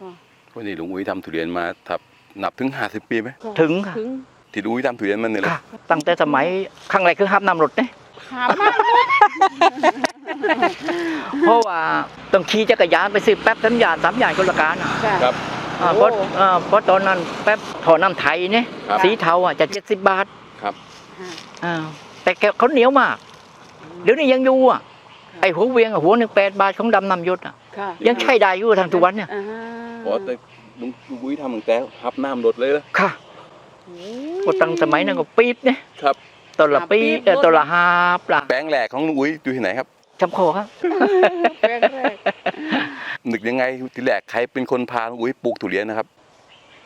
ค่ะวันนี้ลุงอุ้ยทำทุเรียนมาทับนับถึงห้าสิบปีไหมค่ะถึงค่ะถึงที่ลุงอุ้ยทำทุเรียนมันเนี่ยเลยค่ะ ตั้งแต่สมัยครั้งแรกคือห้ามนำรถเนี่ยหามมากเพราะว่าต้องขี่จักรยานไปซื้อแป๊บสัญญาณสามอย่างคนละการอะค่ะครับ อ่าเพราะอ่าเพราะตอนนั้นแป๊บถอน้ำไทยเนี่ยครับสีเทาอะจะเจ็ดสิบบาทครับค่ะอ่าแต่แกเขาเหนียวมาก เดี๋ยวนี้ยังอยู่อะไอ้หัวเวียงอะหัวหนึ่งแปดบาทของดำนำยศอะ ค่ะยังใช้ได้อยู่ทางทุกวันเนี่ยอ่าเพราะแต่ลุงลุงอุ้ยทำตั้งแต่ฮับน้ำรถเลยเหรอค่ะโอ้ก็ตั้งสมัยนั้นก็ปี๊บเนี่ยครับ ตอนละปี๊บเออตอนละฮาบละแปลงแหลกของลุงอุ้ยอยู่ที่ไหนครับ จำโคครับแรกแรกนึกยังไงทีแรกใครเป็นคนพาลุงอุ้ยปลูกทุเรียนนะครับ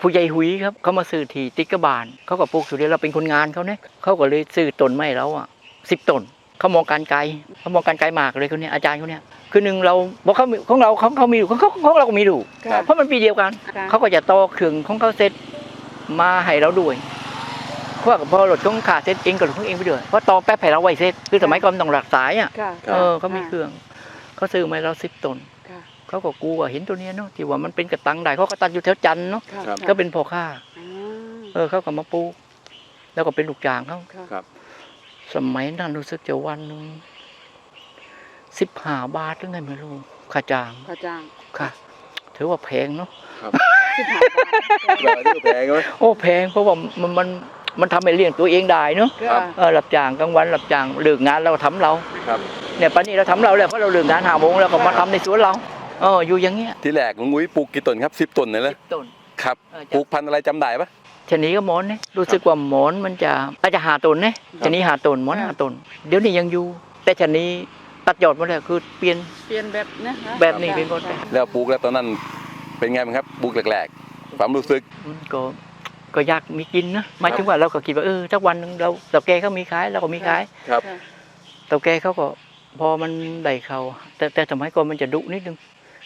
ผู้ใหญ่หุยครับเขามาซื้อที่ติ๊กกบาลเขาก็ปลูกทุเรียนเราเป็นคนงานเขาเนี่ยเขาก็เลยซื้อต้นไม้เราอะสิบต้น เขามองการไกลเขามองการไกลมากเลยคนเนี้ยอาจารย์เขาเนี่ยคือหนึ่งเราบอกเขามีของเราเขาเขามีอยู่ของเขาของเราก็มีอยู่ค่ะเพราะมันปีเดียวกันค่ะเขาก็จะต่อเครื่องของเขาเสร็จมาให้เราด้วยเพราะว่าพอรถของขาเสร็จเองก็รถของเองไปด้วยเพราะต่อแป๊บให้เราไว้เสร็จคือสมัยก่อนต้องหลักสายอะค่ะครับเออเขามีเครื่องเขาซื้อมาให้เราสิบต้นค่ะเขาก็กลัวเห็นตัวเนี้ยเนาะที่ว่ามันเป็นกระตังได้เขาก็ตัดอยู่แถวจันทน์เนาะค่ะครับก็เป็นพ่อค้าอ่าเออเขาก็มาปลูกแล้วก็เป็นลูกจ้างเขาค่ะครับ สมัยนั้นรู้สึกจะวันหนึ่งสิบห้าบาทหรือไงไม่รู้ค่าจ้างพระจ้างค่ะ ถือว่าแพงเนาะสิบห้าบาทเราที่แพงไหมโอ้แพงเพราะว่ามันมันมันทำให้เลี้ยงตัวเองได้เนาะครัค่ะบเออรับจ้างกลางวันรับจ้างเลิกงานเราทำเราครับเนี่ยปัจนี้เราทำเราแล้วเพราะเราเลิกงานหาโมงแล้วก็มาทำในสวนเราเอออยู่อย่างเงี้ยที่แรกลุงอุ้ยปลูกกี่ต้นครับสิบต้นเนี่ยเลยสิบต้นครับเออปลูกพันธุ์อะไรจำได้ปะ ชะนี้ก็หมอนเนี่ยรู้สึกว่าหมอนมันจะอาจจะหาต้นเนี่ยชะนี้หาต้นหมอนหาต้นเดี๋ยวนี้ยังอยู่ แต่ชะนี้ตัดยอดหมดแล้วคือเปลี่ยนเปลี่ยนแบบนะคะแบบนี้เป็นหมดเลยแล้วปลูกแล้วตอนนั้นเป็นไงบ้างครับปลูกแรกๆความรู้สึกมันก็ก็อยากมีกินนะหมายถึงว่าเราก็คิดว่าเออสักวันหนึงเราเต่าแกเขามีขายเราก็มีขายครับค่ะเต่าแกเขาก็พอมันได้เขาแต่แต่สมัยก่อนมันจะดุนิดนึง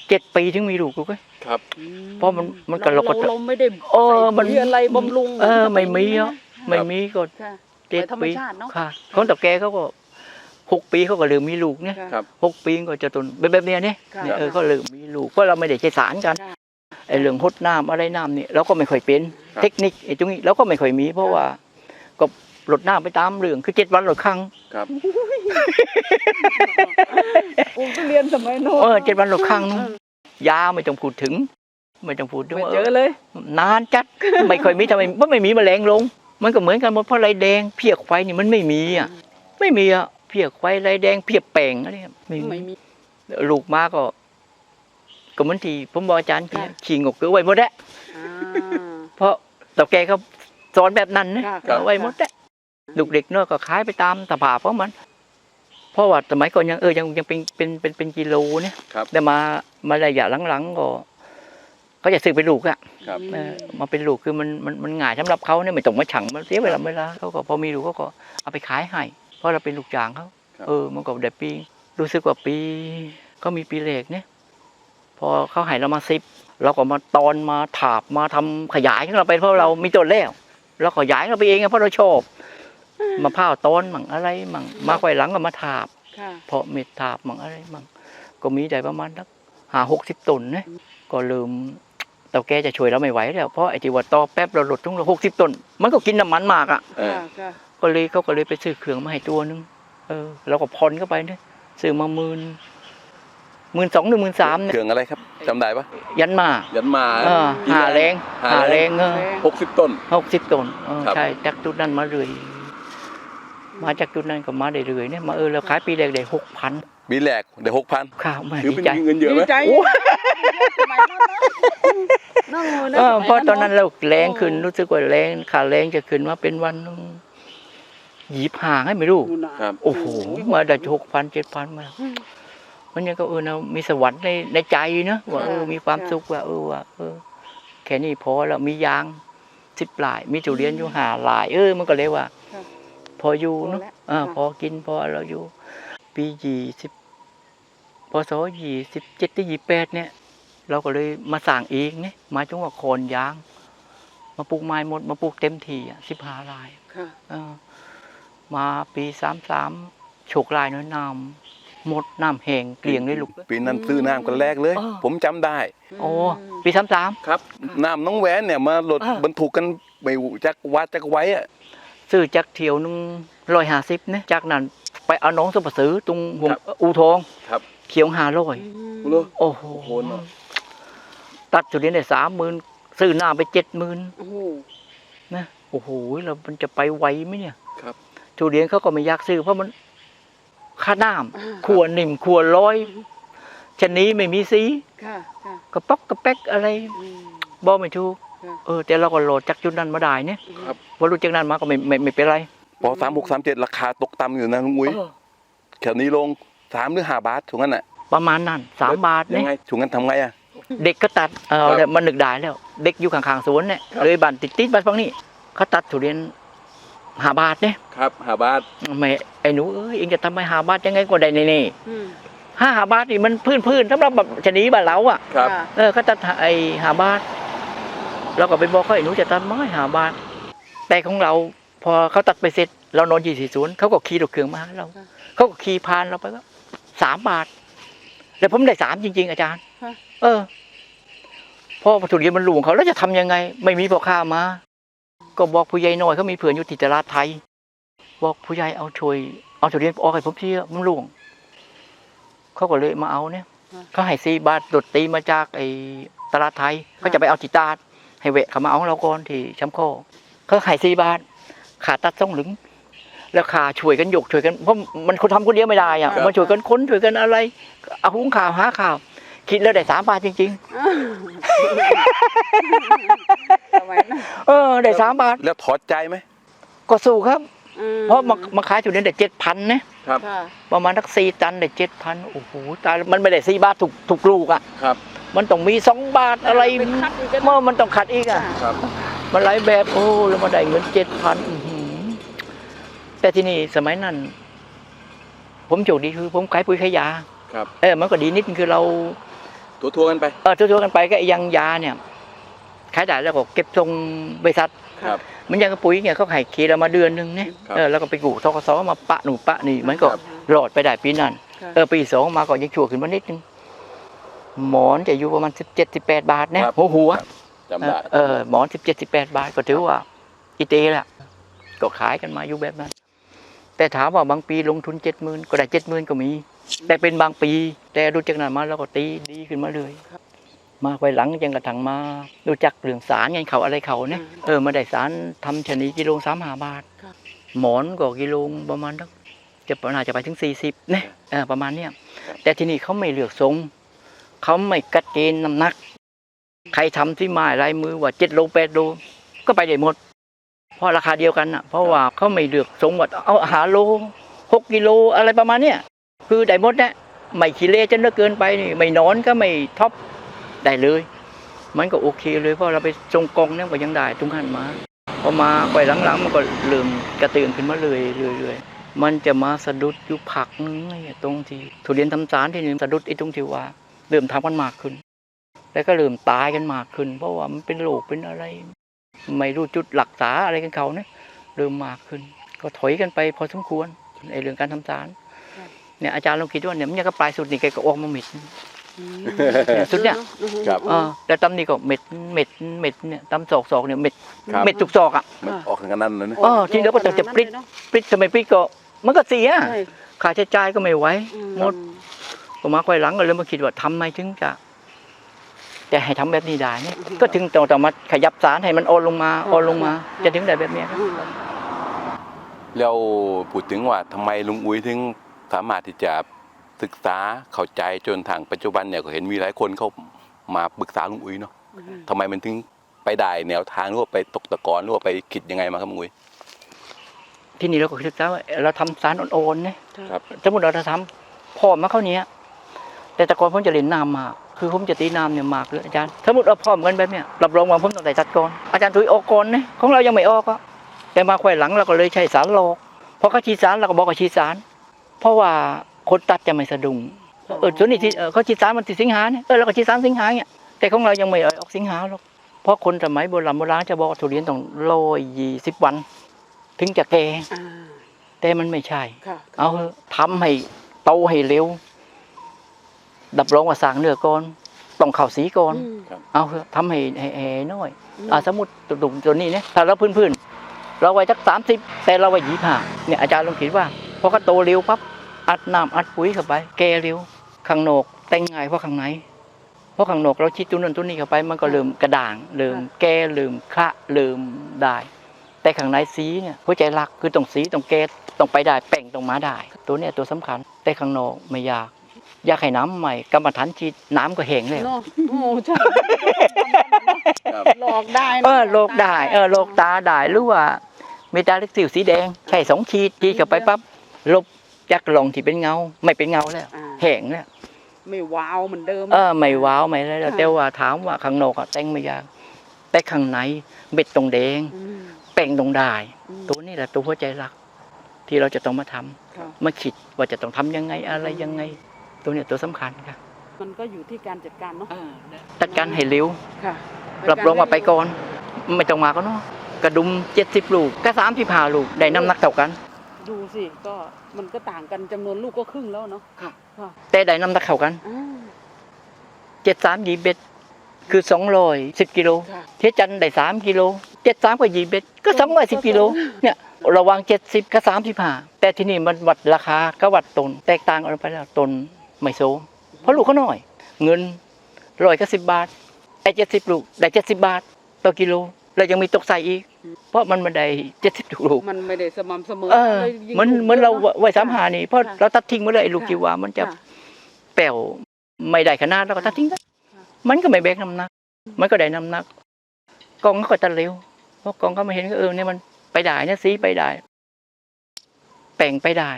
เจ็ดปีถึงมีลูกลูกเอ้ยครับอืเพราะมันมันก็เราเราก็เราไม่ได้เออมัน ใส่ปุ๋ยอะไรบำรุงเออไม่มีอะไม่มีก็ค่ะ เจ็ดไปธรรมปีชาติเนอะ ค่ะของเต่าแกเขาก็หกปีเขาก็เริ่มมีลูกเนี่ยค่ะ ครับ หกปีก็จะต้นเป็นแบบเนี้ยเนี่ยค่ะเนี่ยเออก็เริ่มมีลูกเพราะเราไม่ได้ใช้สารกันค่ะ ไอ้เรื่องหดน้ำอะไรน้ำนี่เราก็ไม่ค่อยเป็นครับ เทคนิคไอ้ตรงนี้เราก็ไม่ค่อยมี เพราะว่าก็หลดน้ำไปตามเรื่องคือเจ็ดวันหลดครั้ง ครับ ปลูกทุเรียนสมัยโน้น เออเจ็ดวันหลดครั้งนึงยาไม่ต้องพูดถึง ไม่ต้องพูดถึงไม่ว่าเจอเลย นานจัดไม่ค่อยมีทำไมเพราะไม่มีแมลงลง มันก็เหมือนกันหมดเพราะไรแดงเพียกไฟนี่มันไม่มีอะไม่มีอะเพียกไฟไรแดงเพียกแป่งอะไรไม่ไม่มีมีลูกมาก็ก็เหมือนที่ผมบอกอาจารย์ค่ะขี่งกเกลือไว้หมดแล้วอ่าเพราะตาแกเขาสอนแบบนั้นนะค่ะเอาไว้หมดแล้วลูกเด็กเนาะก็ขายไปตามสภาพของมัน เพราะว่าสมัยก่อนยังเออยังยังเป็นเป็นเป็นเป็นกิโลเนี่ยครับแต่มามาระยะหลังๆก็เขาจะซื้อเป็นลูกอะครับ เออมาเป็นลูกคือมันมันมันง่ายสำหรับเขาเนี่ยไม่ต้องมาฉังมันเสียเวลาเวลาเขาก็พอมีลูกเขาก็เอาไปขายให้เพราะเราเป็นลูกจ้างเขาครับ เออมันก็ได้ปีรู้สึกว่าปีก็มีปีเลขเนี่ย พอเขาให้เรามาสิบเราก็มาตอนมาถาบมาทำขยายของเราไปเพราะเรามีต้นแล้วเราขยายเราไปเองอะเพราะเราชอบ มาพ้าวตอนมั่งอะไรมั่งมาค่อยหลังก็มาถาบค่ะเพราะเม็ดถาบมั่งอะไรมั่งก็มีได้ประมาณสักหาหกสิบต้นนะก็ลืมเต่าแกจะช่วยเราไม่ไหวแล้วเพราะไอ้ที่ว่าต่อแป๊บเราหลดทั้งหกสิบต้นมันก็กินน้ำมันมากอะเออค่ะค่ะก็เลยเขาก็เลยไปซื้อเครื่องมาให้ตัวนึงเออเราก็ผ่อนเข้าไปเนี่ยซื้อมาหมื่นหมื่นสองหรือหมื่นสามเนี่ยเครื่องอะไรครับจำได้ปะยันมา ยันมาเออหาแรงหาหาแรแรงงเออหกสิบต้นหกสิบต้นเออครับใช่จากจุดนั้นมาเรื่อย มาจากจุดนั้นก็มาได้เรื่อยเนี่ยมาเออเราขายปีแรกได้หกพันปีแรกได้หกพันข้าวไม่ถือดีเป็นใจเงินเยอะไหมดีใจโอ้สมัยนั้นนะนั่งเลยนะเออสมัยเพราะตอนนั้นเราแรงขึ้นโอ้รู้สึกว่าแรงขาแรงจะขึ้นมาเป็นวันหนึงหยีบห่างให้ไม่รู้นู่นน่ะครับ โอ้โหมาได้หกพันเจ็ดพันมามันยังก็เออนะมีสวรรค์ในในใจนะว่าเออมีความสุขว่าเออว่าเออ แค่นี้พอแล้วมียางสิบลาย มีทุเรียนอยู่หาลาย เออ มันก็เลยว่าค่ะพ ออยู่เนาะพอแล้วอ่าค่ะพอกินพอเราอยู่ ปียี่สิบพศยี่สิบเจ็ดที่ยี่แปดเนี่ย เราก็เลยมาสั่งเองเนี่ยมาจังว่าโคนยาง มาปลูกไม้หมด มาปลูกเต็มที่อะสิบห้าลายค่ะเออมาปีสามสามโฉกลายน้อยนามหมดน้ำแห้งเกลี่ยงเลยลูกปีนั้นซื้อน้ำกันแรกเลยเออผมจำได้โอ้ปีสามสามครับน้ำน้องแหวนเนี่ยมาหลดเออบรรทุกกันไปจักวัดจักไว้อะ ซื้อจากเที่ยวหนึงร้อยห้าสิบเนี่ยจากนั้นไปเอาน้องสุภาซื้อตรงห่วงอูทองครับ เขียวหาร้อยโลโอ้โหโหเนอะตัดจุดนี้ได้สามหมื่นซื้อหน้าไปเจ็ดหมื่นโอ้โห นะโอ้โหแล้วมันจะไปไหวไหมเนี่ยครับ ทุเรียนเขาก็ไม่อยากซื้อเพราะมันค่าน้อ่าำขวดหนิ่มขวดร้อยชะนี้ไม่มีสีค่ะค่ะกระป๊อกกระแป๊กอะไรอืมบอกไม่ถูกค่ะ เออแต่เราก็โหลดจากจุดนั้นมาได้เนี่ยครับพอรู้จากนั้นมาก็ไม่ไม่ไม่เป็นไร พอสามหกสามเจ็ดราคาตกต่ำอยู่นะลุงอุ้ยเออ แถวนี้ลงสามหรือห้าบาทถูกงั้นอะประมาณนั้นสามบาทยัเนี่ยงไงถูกงั้นทำไงอะ เด็กก็ตัดเออครับเนี่ยมันนึกได้แล้ว เด็กอยู่ข้างๆสวนเนี่ยครับ เลยบ้านติดติดบ้านฟังนี่เขาตัดทุเรียนหาบาทเนี่ยครับห้าบาทไม่ไอ้หนูเอ้ยเองจะทำไมหาบาทยังไงก็ได้แน่อืมๆห้าหาบาทนี่มันพื้นพื้นๆสำหรับแบบชะนีบ้านเราอะ ครับะเออเขาตัดไอ้หาบาท เราก็ไปบอกเขาไอ้หนูจะตัดไม้หาบาทแต่ของเราพอเขาตัดไปเสร็จ เรานอนยี่สี่ศูนย์เขาก็ขี่รถเครื่องมาหาเราเขาก็ขี่พานเราไปก็สามบาท แล้วผมได้สามจริง ๆ อาจารย์ค่ะเออพ่อทุเรียนมันหลวงเขาแล้วจะทำยังไง ไม่มีพ่อค้ามา ก็บอกผู้ใหญ่น้อยเขามีเผื่อนอยู่ที่ตลาดไทย บอกผู้ใหญ่เอาช่วย เอาทุเรียนออกให้ผมเที่ยมันหลวงเขาก็เลยมาเอาเนี่ยเขาให้สี่บาทดดตีมาจากไอ้ตลาดไทยเขาจะไปเอาจิตาด ให้เวะเขามาเอาเราก่อนที่ช้ำโคอเขาให้สี่บาทขาตัดส่งหลึงแล้วขาช่วยกันยกช่วยกันเพราะมันคนทำคนเดียวไม่ได้อะครับมาช่วยกันค้นช่วยกันอะไร เอาหุงข่าวหาข่าว คิดแล้วได้สามบาทจริงสมัยนั้นๆเออได้สามบาทแล้วถอดใจไหมก็สู้ครับอืมเพราะมามาขายจุดนี้ได้เจ็ดพันนะครับค่ะประมาณสักสี่ตันได้เจ็ดพันโอ้โหตายแล้วมันไม่ได้สี่บาทถูกถูกลูกอะครับ มันต้องมีสองบาทอะไรเป็นคัดอีกกันเมื่อมันต้องขัดอีกอะครับมันหลายแบบโอ้แล้วมาได้เงินเจ็ดพันแต่ที่นี่สมัยนั้น ผมโชคดีคือ ผมขายปุ๋ยขายยาครับเออมันก็ดีนิดนึงคือเราตัวทัวร์กันไปเออทั่วๆกันไปก็ไอ้ยังยาเนี่ยขายได้แล้วก็เก็บทรงบริษัทครับมันยังกับปุ๋ยเนี่ยเขาขายเคเรามาเดือนหนึงเนี่ยครับเออแล้วก็ไปกู้ทกสมาปะหนูปะนี่มันก็ครับรอดไปได้ปีนั้นค่ะเออปีสองมาก็ยังชั่วขึ้นมานิดนึง หมอนจะอยู่ประมาณสิบเจ็ดสิบแปดบาทนะครับหัวหัวครับจำได้เออหมอนสิบเจ็ดสิบแปดบาทก็ถือว่าอีเตแหละก็ขายกันมาอยู่แบบนั้น แต่ถามว่าบางปีลงทุนเจ็ดหมื่นก็ได้เจ็ดหมื่นก็มี แต่เป็นบางปี แต่ดูจากนั้นมาเราก็ตีดีขึ้นมาเลยมาไปหลังยังกระทั่งมาดูจักเรื่องสารไงเขาอะไรเขาเนี่ยเออมาได้สารทำชนิดกิโลสามหาบาทครับหมอนก็กิโลประมาณตั้งจะน่าจะไปถึงสี่สิบเนี่ยเออประมาณเนี้ยแต่ที่นี่เขาไม่เลือกทรง เขาไม่กัดเกณฑ์น้ำหนัก ใครทำที่ไม้ลายมือว่าเจ็ดโลแปดโลก็ไปได้หมด เพราะราคาเดียวกันอะ เพราะว่าเขาไม่เลือกทรงว่าเอาหาโลหกกิโลอะไรประมาณเนี้ยคือได้หมดนะไม่ขี้เละจนเลิกเกินไปนี่ไม่นอนก็ไม่ท็อปได้เลย มันก็โอเคเลยเพราะเราไปทรงกองเนี่ยก็ยังได้ทุกขันมาพอมาไปหลังๆมันก็เริ่มกระเตือนขึ้นมาเลยเรื่อยๆมันจะมาสะดุดอยู่ผักนึงตรงที่ทุเรียนทำสารที่หนี่งสะดุดไอ้ตรงที่ว่า ริ่มทำกันมากขึ้น แล้วก็เริ่มตายกันมากขึ้น เพราะว่ามันเป็นโรคเป็นอะไร ไม่รู้จุดหลักษาอะไรกันเขาเนี่ยเริ่มมากขึ้น ก็ถอยกันไปพอสมควรไอ้เรื่องการทำสารเนี่ยอาจารย์ลองคิดว่าเนี่ยมันยังก็ปลายสุดนี่แกก็ออกมาเม็ดอืมสุดเนี่ยครับเออแต่ตำนี่ก็เม็ดเม็ดเม็ดเนี่ยตำศอกศอกเนี่ยเม็ดครับเม็ดจุกศอกอะมันออกทางนั้นเลยนะเออทีเดียวก็จะจะปริ๊ดปริดทำไมปริดก็มันก็เสียใช่ค่าใช้จ่ายก็ไม่ไหวอืหมด ก็มาค่อยหลังก็เลยมาคิดว่าทำไมถึงจะจะให้ทำแบบนี้ได้เนี่ยก็ถึงต้องต้องมาขยับสารให้มันโอนลงมาโอนลงมา จะถึงได้แบบเนี้ยครับอืมแล้วพูดถึงว่าทำไมลุงอุ้ยถึงสามารถที่จะศึกษาเข้าใจจนทางปัจจุบันเนี่ยก็เห็นมีหลายคนเขามาปรึกษาลุงอุ้ยเนาะอืมทำไมมันถึงไปได้แนวทางหรือว่าไปตกตะกอนหรือว่าไปคิดยังไงมาครับลุงอุ้ยที่นี่เราก็ศึกษาว่าเราทำสารโอนๆเนี่ยครับสมมติเราจะทำพร้อมมาเข้าเนี้ย แต่แต่ก่อนผมจะเล่นน้ำมากคือผมจะตีน้ำเนี่ยมากเลยอาจารย์สมมติเราพร้อมกันแบบเนี้ยรับรองว่าผมต้องได้จัดก่อนอาจารย์ถุยออกก่อนเนี่ยของเรายังไม่ออกอะแต่มาค่อยหลังเราก็เลยใช้สารหลอกพอเขาฉีดสารเราก็บอกเขาฉีดสาร เพราะว่าคนตัดจะไม่สะดุ้งเออส่วนนี้ที่เออเขาฉีดสารมันติดสิงหาเนี่ยเออเราก็ฉีดสารสิงหาเนี่ยแต่ของเรายังไม่ออกสิงหาหรอกเพราะคนสมัยโบราณโบราณจะบอกว่าทุเรียนต้องร้อยยี่สิบวัน ถึงจะแก่อ่าแต่มันไม่ใช่ค่ะเอาเถอะทำให้โตให้เร็ว ดับรองว่าสร้างเนื้อก่อนต้องเข่าสีก่อนอืมเอาเถอะทำให้ให้ให้น้อยอืมอ่าสมมติตุ่มตัวนี้เนี่ยถ้าเราพื้นๆเราไว้สักสามสิบแต่เราไว้ยี่ห้าเนี่ยอาจารย์ลองคิดว่าพอเขาโตเร็วปั๊บอัดน้ำอัดปุ๋ยเข้าไป แก่เร็วข้างนอกแต่งง่ายเพราะข้างในเพราะข้างนอกเราชิดตัวนั้นตัวนี้เข้าไป มันก็เริ่มกระด่างเริ่มแก่เริ่มคละเริ่มได้ แต่ข้างในสีเนี่ยหัวใจรักคือต้องสีต้องแก่ต้องไปได้แป่งต้องมาได้ ตัวเนี้ยตัวสำคัญแต่ข้างนอกไม่ยาก อยากให้น้ำใหม่กรรมฐานจีดน้ำก็แห้งแล้ว เนาะโอ้ใช่ครับหลอกได้นะเออโลกได้เออโลกตาได้หรือว่าเมตาเล็กสิวสีแดง ใช่สองขีดขีดเข้าไปปั๊บลบจากลงที่เป็นเงา ไม่เป็นเงาแล้วอ่าแห้งแล้ว ไม่ว้าวเหมือนเดิม เออไม่ว้าวไม่อะไรแล้วค่ะ แต่ว่าถามว่าข้างนอกอะแต่งไม่ยากแต่ข้างในเบ็ดตรงแดงมแป้งตรงได้ อืม ตัวนี้แหละตัวหัวใจรัก ที่เราจะต้องมาทำค่ะ มาคิดว่าจะต้องทำยังไงอะไรยังไง ตัวเนี้ยตัวสำคัญค่ะมันก็อยู่ที่การจัดการเนาะจัดการให้เร็วค่ะรับรองว่าไปก่อน ไม่ต้องมาก็เนาะกระดุมเจ็ดสิบลูกก็สามสิบห้าลูกได้น้ำหนักเท่ากัน ดูสิก็มันก็ต่างกันจำนวนลูกก็ครึ่งแล้วเนาะค่ะค่ะแต่ได้น้ำหนักเท่ากันอ่าเจ็ดสามยีเบ็ดคือสองร้อยสิบกิโลค่ะเทียจันทร์ได้สามกิโลเจ็ดสามกับยีเบ็ดก็สองร้อยสิบกิโลเนี่ยระหวังเจ็ดสิบกับสามสิบห้าแต่ที่นี่มันวัดราคาก็วัดตนแตกต่างกันไปแล้วตน ไม่โซมเพราะลูกเขาน้อย เงินร้อยก็สิบบาทไอ้เจ็ดสิบลูกได้เจ็ดสิบบาทต่อกิโลแล้วยังมีตกใส่อีก เพราะมันไม่ได้เจ็ดสิบลูกมันไม่ได้สม่ำเสมอเออลยยิ่งเหมือนลูกเหมือนเรายะไว้สามหานี่เพราะค่ะเราตัดทิ้งไปเลยไอ้ลูกค่ะจีวามันจะค่ะแป๋วไม่ได้ขนาดเราก็ตัดทิ้งได้ค่ะมันก็ไม่แบกน้ำหนัก มันก็ได้น้ำหนักกองก็ตัดเร็วเพราะกองก็มาเห็นก็เออเนี่ยมันไปได้เนี่ยสีไปได้แป่งไปได้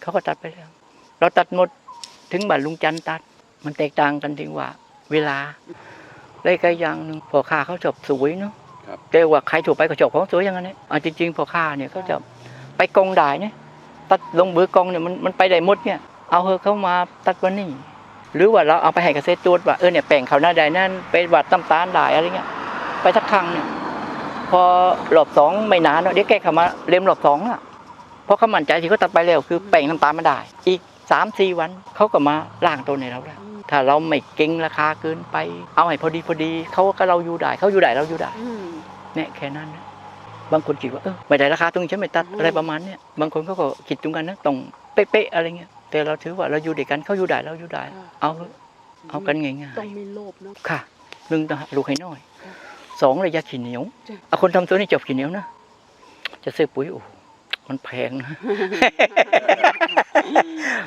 เขาก็ตัดไปแล้ว เราตัดหมด ถึงบัตรลุงจันทร์ตัด มันแตกต่างกันถึงว่า เวลาเลยก็อย่างหนึ่งพอค้าเขาชอบสวยเนาะครับแต่ว่าใครถูกไปก็ชอบของสวยอย่างนั้นเนี่ยเอาจริงๆพอค้าเนี่ยเขาจะไปกองได้เนี่ยตัดลงเบือกองเนี่ยมันมันไปได้หมดเนี่ย เอาเฮอเข้ามาตัดวันนี้ หรือว่าเราเอาไปให้เกษตรตรวจว่าเออเนี่ยแปลงเขาหน้าใดนั่นไปวัดตำตาลได้อะไรเงี้ยไปสักครั้งเนี่ยพอรอบสองไม่นานเนอะเดี๋ยวแกเข้ามาเรียมรอบสองอะเพราะเขามั่นใจที่เขาตัดไปแล้วคือแปลงน้ำตาลมาได้ อีก สามสี่วันเขาก็มาล่างตัวในเราแล้วอืมถ้าเราไม่เก่งราคาเกินไป เอาให้พอดีพอดีเขาก็เราอยู่ได้เขาอยู่ได้เราอยู่ได้อืมเนี่ยแค่นั้นนะบางคนคิดว่าเออไม่ได้ราคาตรงนี้ฉันไม่ตัดอืมอะไรประมาณเนี้ยบางคนเขาก็คิดตรงกันนะตรงเป๊ะๆอะไรเงี้ยแต่เราถือว่าเราอยู่ด้วยกันเขาอยู่ได้เราอยู่ได้ค่ะเอาเถอะเอากันง่ายต้องมีโลภเนาะๆค่ะหนึ่งต้องหาลูกให้น้อยค่ะสองระยะขี้เหนียวจ้ะเอาคนทำตัวนี้จบขี้เหนียวนะจะซื้อปุ๋ยโอ้โหมันแพงนะ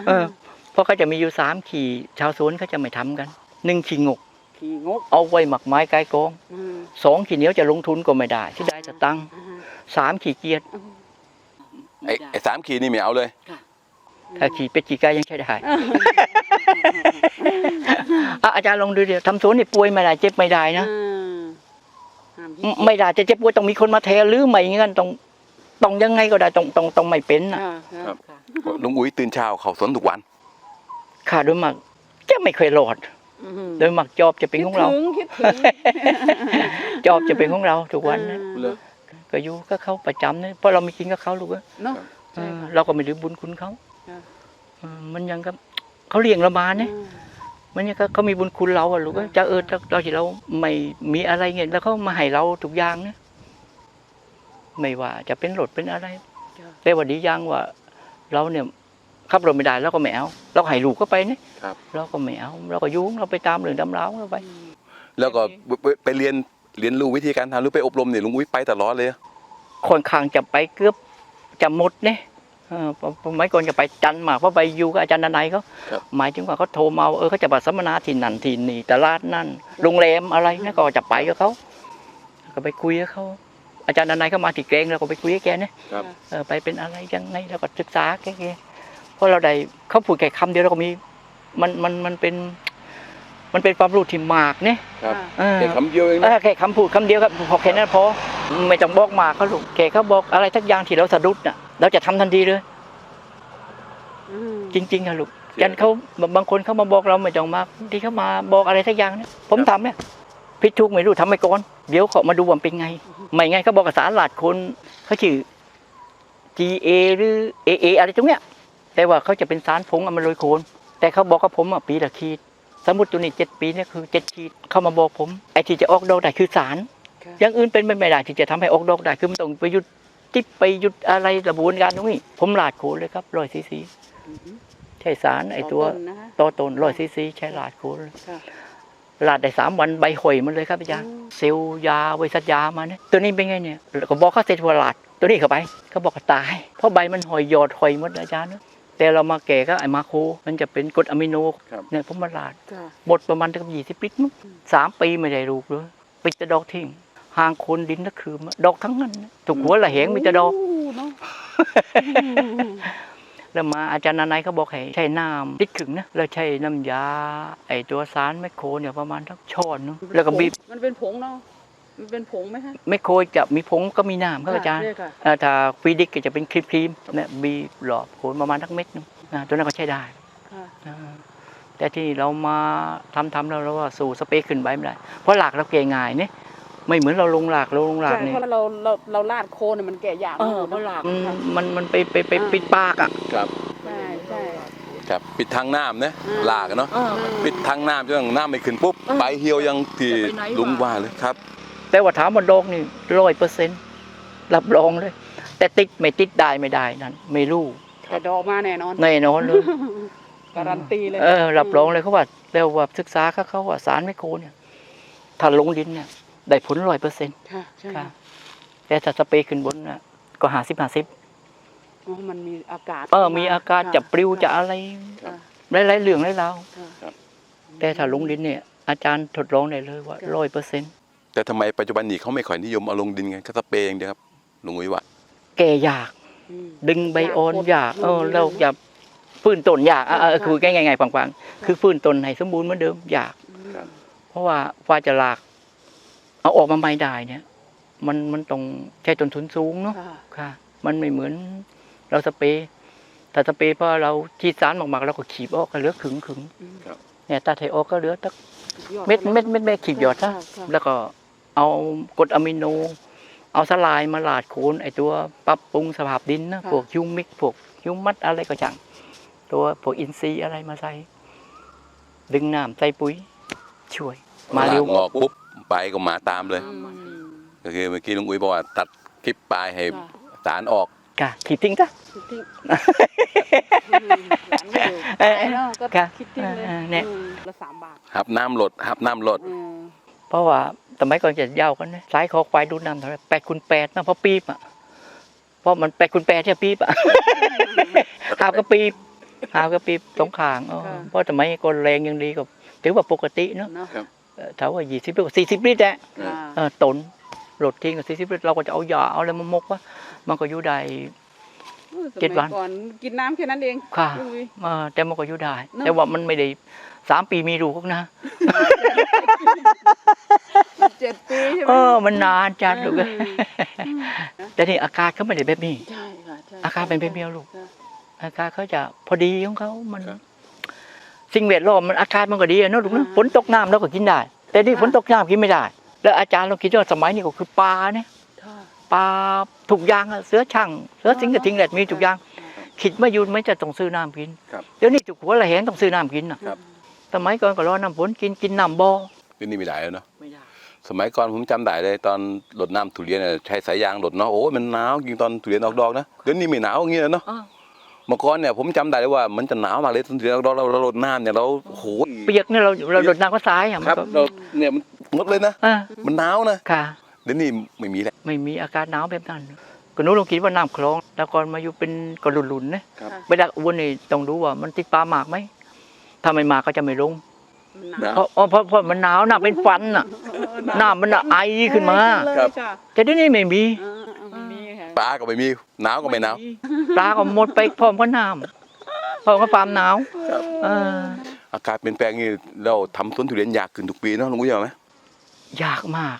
เออเพราะเขาจะมีอยู่สามขี่ ชาวสวนเขาจะไม่ทำกันหนึ่งขี่งกขี่งกเอาไว้หมักไม้ไกลกองอืมสองขี่เหนียวจะลงทุนก็ไม่ได้ที่ได้จะตังค์อ่าสามขี่เกียรติอืมไอ้ไอ้สามขีดนี่ไม่เอาเลยถ้าขี่เป็ดขี่ไก่ยังใช้ได้อะอาจารย์ลองดูเดี๋ยวทำสวนนี่ป่วยไม่ได้เจ็บไม่ได้นะอ่าห้ามขี้ไม่ได้จะเจ็บป่วยต้องมีคนมาแทนหรือไม่งั้นต้องต้องยังไงก็ได้ต้องต้องต้องไม่เป็นนะอ่าครับค่ะ ลุงอุ้ยตื่นเช้าเขาสวนทุกวันค่ะโดยมากจะไม่เคยรอดอืมโดยมากจอบจะเป็นของเราคิดถึงคิดถึงจอบจะเป็นของเราทุกวันนะอ่าเลยก็อยู่ก็เขาประจำเนี่ยเพราะเราไม่กินกับเขาลูกเอ้ยเนาะเอใช่อค่ะเราก็ไม่รู้บุญคุณเขาค่ะเออมันยังกับเขาเลี้ยงเรามาเนี่ยอ่ามันยังก็เขามีบุญคุณเราอะลูกเอ้ยจะเออเราเราที่เราไม่มีอะไรเงี้ยแล้วเขามาให้เราทุกอย่างเนี่ยไม่ว่าจะเป็นรถเป็นอะไรจ้ะแต่ว่าดีอย่างว่า เราเนี่ยขับรถไม่ได้เราก็ไม่เอาเราก็ให้ลูกก็ไปเนี่ยครับ เราก็ไม่เอาเราก็ยุ่งเราไปตามเรื่องตำราวเราไปอืมแล้วก็ไปไปไปเรียนเรียนรู้วิธีการทำหรือไปอบรมเนี่ยลุงอุ้ยไปตลอดเลยค่อนข้างจะไปเกือบจะหมดเนี่ยเออผมผมไม่ก่อนจะไปจันทร์มาเพราะไปอยู่กับอาจารย์นายเขาครับ หมายถึงว่าเขาโทรมาว่าเออเขาจะมาสัมมนาที่นั่นที่นี่ตลาดนั่นโรงแรมอะไรนะก็จะไปกับเขาก็ไปคุยกับเขา อาจารย์นายเขามาที่เกรงเราก็ไปคุยกับแกเนี่ยครับเออไปเป็นอะไรยังไงเราก็ศึกษาแกแกเพราะเราได้เขาพูดแค่คำเดียวเราก็มีมันมันมันเป็น มันเป็นความรู้ที่มากเนี่ยครับเออแค่คำเดียวเองเอนะอแค่คำพูดคำเดียวครับพอแค่นั้นพอไม่ต้องบอกมากเขาลูกแกเขาบอกอะไรทักอย่างที่เราสะดุดน่ะเราจะทำทันทีเลยอืมจริงๆค่ะลูกยันเขาบางคนเขามาบอกเราไม่ต้องมากที่เขามาบอกอะไรทักอย่างเนี่ยผมทำเนี่ยพิดทุกข์ไม่รู้ทำไปก่อน เดี๋ยวเขามาดูว่ามันเป็นไง ไม่ไงเขาบอกกับสารหลาดคนเขาชื่อ G A หรือ A A อะไรตรงเนี้ยจแต่ว่าเขาจะเป็นสารผงเอามาโรยโคน แต่เขาบอกกับผมอะปีละขีด สมมติตัวนี้เจ็ดปีเนี่ยคือเจ็ดขีดเข้ามาบอกผมไอ้ที่จะออกดอกได้คือสารค่ะอย่างอื่นเป็นไปไม่ได้ที่จะทำให้ออกดอกได้คือมันต้องไปหยุดจิบไปหยุดอะไรกระบวนการตรงนี้ ผมลาดโคนเลยครับร้อยซีซีอือฮึใช้สารไอ้ตัวต่นนะคะต่อต้นร้อยซีซีใช้ลาดโคนเลยค่ะลาดได้สามวันใบห่อยมันเลยครับอาจารย์อืมเซลล์ยาไวซัดยามาเนี่ยตัวนี้เป็นไงเนี่ยก็บอกเขาเสร็จว่าลาดตัวนี้เข้าไปเขาบอกว่าตาย เพราะใบมันห่อยหยอดห่อยหมดอาจารย์แต่เรามาแก่ก็ไอ้มาโค มันจะเป็นกรดอะมิโนครับเนี่ยผมมาลาดค่ะหมดประมาณตั้งยี่สิบลิตรมั้งสามปีไม่ได้ลูกเลยปิดแต่ดอกทิ้งห่างโคนดินนักคือดอกทั้งนั้นนะถูกหัวละเหงมีแต่ดอกโเนาะ แล้วมาอาจารย์นานายเขาบอกให้ใช้น้ำติดขึงนะแล้วใช้น้ำยาไอตัวสารแมคโครเนี่ยประมาณทักช้อนนึงแล้วก็บีบมันเป็นผงเนาะมันเป็นผงไหมคะแมคโครจะมีผงก็มีน้ำครับอาจารย์ใช่ค่ะเอ่อถ้าฟีดิกก็จะเป็นครีมๆเนี่ยบีบหลอบโคนประมาณทักเม็ดนึงนะตัวนั้นก็ใช้ได้ค่ะอ่าแต่ที่เรามาทำทำแล้วเราก็สู่สเปคขึ้นไปไม่ได้เพราะหลากเราเกง่ายเนี่ย ไม่เหมือนเราลงหลากเราลงหลากใช่เนี่ยเพราะเราเราเราลาดโคนเนี่ยมันแก่ยากเออมากเพราะหลากค่ะ มันมันไปไปไปอ่า ปิดปากอะ ครับใช่ใช่ ครับปิดทางน้ำนะอืม ลากอะเนาะเออปิดทางน้ำจนน้ำไม่ขึ้นปุ๊บเออใบเหี่ยวยังที่จะไปไหนวะ ลุงว่าเลยครับ แต่ว่าถามว่าดอกนี่ร้อยเปอร์เซ็นต์รับรองเลย แต่ติดไม่ติดได้ไม่ได้นั่นไม่รู้แต่ดอกมาแน่นอนแน่นอนเลย การันตีเลยเออรับรองเลยเขาว่าแล้วว่าศึกษาเขาเขาว่าสารไมโครเนี่ย ถ้าลงดินเนี่ย ได้ผลร้อยเปอร์เซ็นต์ค่ะใช่ค่ะแต่ถ้าสเปรย์ขึ้นบนน่ะก็หาสิบหาสิบอ๋อมันมีอากาศเออมีอาการค่จะปลิวจะอะไรค่ะหลายๆเรื่องหลายราวค่ะแต่ถ้าลงดินเนี่ย อาจารย์ทดลองได้เลยว่าร้อยเปอร์เซ็นต์แต่ทำไมปัจจุบันนี้เขาไม่ค่อยนิยมเอาลงดินกันก็สเปรย์อย่างเดียวครับลุงอุ้ยว่าแก่ยาก อืม ดึงใบอ่อนยากเออมเราอย่าฟื้นต้นยากอะเออค่ะคือง่ายๆฟังๆคือฟื้นต้นให้สมบูรณ์เหมือนเดิมยากครับเพราะว่าฟ้าจะลาก เอาออกมาไม่ได้เนี่ย มันมันต้องใช้ต้นทุนสูงเนาะค่ะค่ะมันไม่เหมือนเราสเปรย์ถ้าสเปรย์เพราะเราฉีดสารหมักๆเราก็ขีบออกก็เหลือขึงขึงอืมเนี่ยตาไทยออกก็เหลือตักสุยอเม็ดเม็ดเม็ดเม็ดขีดหยอดซะค่ะค่ะแล้วก็เอากรดอะมิโน เอาสลายมาลาดโคนไอตัวปรับปรุงสภาพดินนะพวกฮิวมิกพวกฮิวมัดอะไรก็ช่างตัวพวกอินทรีย์อะไรมาใส่ดึงน้ำใส่ปุ๋ย ช่วย มาเร็วงอกปุ๊บ ใบก็มาตามเลยอืมก็คือเมื่อกี้ลุงอุ้ยบอกว่าตัดคลิปปลายให้ค่ะสารออกกะขีดทิ้งซะคิดทิ้งอืมหลังไม่อยู่เออไปเนาะก็ค่ะคิดทิ้งเลยเออเนี่ยอืมละสามบาทหับน้ำหลดหับน้ำหลดอืมเพราะว่าสมัยก่อนจะยาวกันนะสายคอควายดูน้ำเท่าไหร่แปดคูณแปดนะเพราะปีบอะเพราะมันแปดคูณแปดใช่ปีบอะหาบก็ปีบหาบก็ปีบสองข้างอ๋อเพราะสมัยก่อนแรงยังดีกว่าถือว่าปกติเนาะเนาะเอ่อ ถ้าว่ายี่สิบลิตรสี่สิบลิตรแหละค่ะเออตนหลดทิ้งกับสี่สิบลิตรเราก็จะเอายาเอาอะไรมามกว่ามันก็อยู่ได้เจ็ดวันสมัยก่อนกินน้ำแค่นั้นเองค่ะอุ้ยเออแต่มันก็อยู่ได้เนอะแต่ว่ามันไม่ได้สามปีมีลูกนะเจ็ดปีใช่ไหมเออมันนานจัดลูกอืมแต่นี่อาการเขาไม่ได้แบบนี้ใช่ค่ะใช่อาการเป็นแบบเดียวลูกค่ะอาการเขาจะพอดีของเขามันครับ สิ่งแวดล้อมมันอากาศมันก็ดีอะเนอะลูกนะอ่าฝนตกน้ำเราก็กินได้ แต่นี่ค่ะฝนตกน้ำกินไม่ได้ แล้วอาจารย์เราคิดว่าสมัยนี้ก็คือปลาเนี่ยค่ะปลาถูกอยางอะเสือช่างเสือสิงกระทิงแหลดมีถูกอยางคิดไม่ยุนไม่จะต้องซื้อน้ำกินครับเดี๋ยวนี้ถูกหัวละแหงต้องซื้อน้ำกินน่ะครับสมัยก่อนก็รอน้ำฝนกินกินน้ำบ่อที่นี่ไม่ได้แล้วเนาะไม่ได้สมัยก่อนผมจำได้เลยตอนหลดน้ำทุเรียนเนี่ยใช้สายยางหลดเนาะโอ้ยมันหนาวจริงตอนทุเรียนออกดอกนะเดี๋ยวนี้ไม่หนาวอย่างเงี้ยเนาะอ้าว เมื่อก่อนเนี่ยผมจำได้เลยว่ามันจะหนาวมากเลยตอนทุเรียนออกดอกเราเราหลดน้ำเนี่ยเราโอ้โหเปียกเนี่ยเราเราโดดน้ำก็ซ้ายอะมันครับก็เราเนี่ยมันหมดเลยนะ อ่ามันหนาวนะค่ะ เดี๋ยวนี้ไม่มีแล้วไม่มีอาการหนาวแบบนั้นก็หนู้ลองคิดว่าน้ำคลองแต่ก่อนมาอยู่เป็นกระลุนๆนะครับเวลาอ้วนนี่ต้องดูว่ามันติดปลาหมากไหมถ้าไม่มาก็จะไม่ลงหนาว เพราะเพราะเพราะเพราะมันหนาวหนักเป็นฟันน่ะน้ำมันน่ะไอขึ้นมา เลยครับค่ะแต่เดี๋ยวนี้ไม่มี เออ เออไม่มีค่ะปลาก็ไม่มีหนาวก็ไม่หนาวปลาก็หมดไปพร้อมกับน้ำพร้อมกับความหนาวเอออากาศเปลี่ยนแปลงนี่เราทำสวนทุเรียนยากขึ้นทุกปีเนาะลุงอุ้ยเอาไหม ยากมาก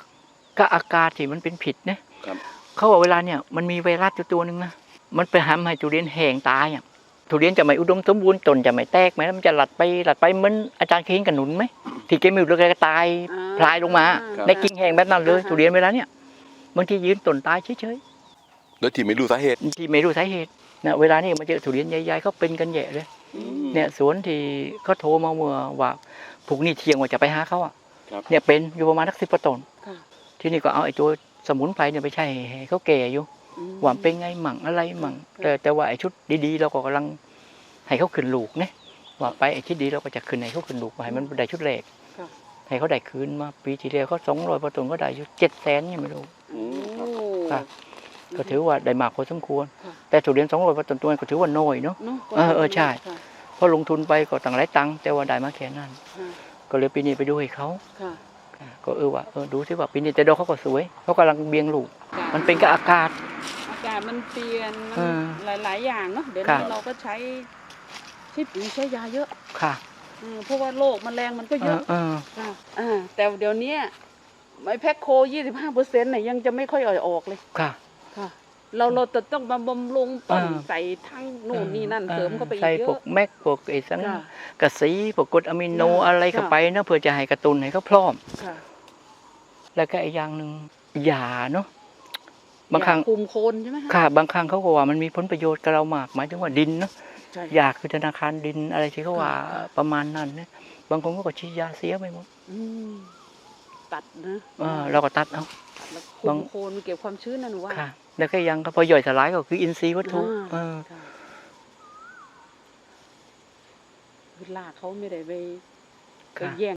ก็อากาศที่มันเป็นผิดนะครับ เขาบอกเวลาเนี่ยมันมีไวรัสอยู่ตัวหนึ่งนะมันไปทำให้ทุเรียนแห้งตายอะทุเรียนจะไม่อุดมสมบูรณ์ต้นจะไม่แตกไหมมันจะหลัดไปหลัดไปเหมือนอาจารย์เคยเห็นกับหนุนไหมที่เกมิวเลยก็ตายอ่าพลายลงมา ครับ ในกิ่งแห้งแบบนั้นเลยทุเรียนเวลาเนี่ยบางทียืนต้นตายเฉย โดยที่ไม่รู้สาเหตุๆที่ไม่รู้สาเหตุเนี่ยเวลานี้มาเจอทุเรียนใหญ่ๆเขาเป็นกันแย่เลยอืมเนี่ยสวนที่เขาโทรมาเมื่อว่าพรุ่งนี้เที่ยงว่าจะไปหาเขาอะครับเนี่ยเป็นอยู่ประมาณสักสิบต้นค่ะที่นี่ก็เอาไอ้ตัวสมุนไพรเนี่ยไปใช้ให้เขาแก่อยู่อืมว่าเป็นไงหมั่งอะไรหมั่งค่ะแต่แต่ว่าไอ้ชุดดีๆ เราก็กำลังให้เขาขึ้นลูกเนี่ยว่าไปไอ้ชุดดีเราก็จะขึ้นให้เขาขึ้นลูกให้มันได้ชุดแรกค่ะให้เขาได้คืนมาปีที่แล้วเขาสองร้อยต้นก็ได้อยู่เจ็ดแสนยังไม่รู้โอ้ครับ ก็ถือว่าได้มากพอสมควรค่ะแต่ทุเรียนสองร้อยต้นตัวนั้นก็ถือว่าน้อยเนาะเนาะเออเออใช่ค่ะเพราะลงทุนไปก็ต่างหลายตังค์แต่ว่าได้มาแค่นั้นค่ะก็เลยปีนี้ไปดูให้เขาค่ะก็เออว่าเออดูสิว่าปีนี้แต่ดอกเขาก็สวยเขากำลังเบียงลูกค่ะมันเป็นกับอากาศ อากาศมันเปลี่ยนเออมันหลาย ๆ อย่างเนาะเดี๋ยวครันี้บเราก็ใช้ใช้ปุ๋ยใช้ยาเยอะค่ะเออเพราะว่าโรคแมลงมันก็เอเยออะเออค่ะอ่าแต่เดี๋ยวเนี้ยไอ้แพ็คโคยี่สิบห้าเปอร์เซ็นต์เนี่ยยังจะไม่ค่อยอ่อยออกเลยค่ะ ค่ะ เราเราจะต้องมาบำรุงต้นเออใส่ทั้งนู่นนี่นั่นเสริมเข้าไปอีกใส่เยพวอะกแม็กพวกไอ้สังค่ะกะสีพวกกรดอะมิโนค่ะ อะไรเข้าค่ะไปเนาะเพื่อจะให้กระตุ้นให้เขาพร้อม ค่ะแล้วก็อีกอย่างหนึ่งยาเนาะบางครั้งยคุมโคนใช่ไหมคะค่ะ บางครั้งเขาก็ว่ามันมีผลประโยชน์กับเรามากหมายถึงว่าดินเนาะใช่ยาคือธนาคารดินอะไรที่เขาว่าค่ะ ประมาณนั้นเนี่ยบางคนก็ฉีดยาเสียไปหมด อืม ตัดนะเออเราก็ตัดเอาแล้วคุบางมโคนเก็บความชื้นนะหนูว่าค่ะแล้วก็ยังก็พอย่อยสลายก็คืออินทรีย์วัตถุอ่าเออค่ะคือลากเขาไม่ได้ไปไปค่ะแย่ง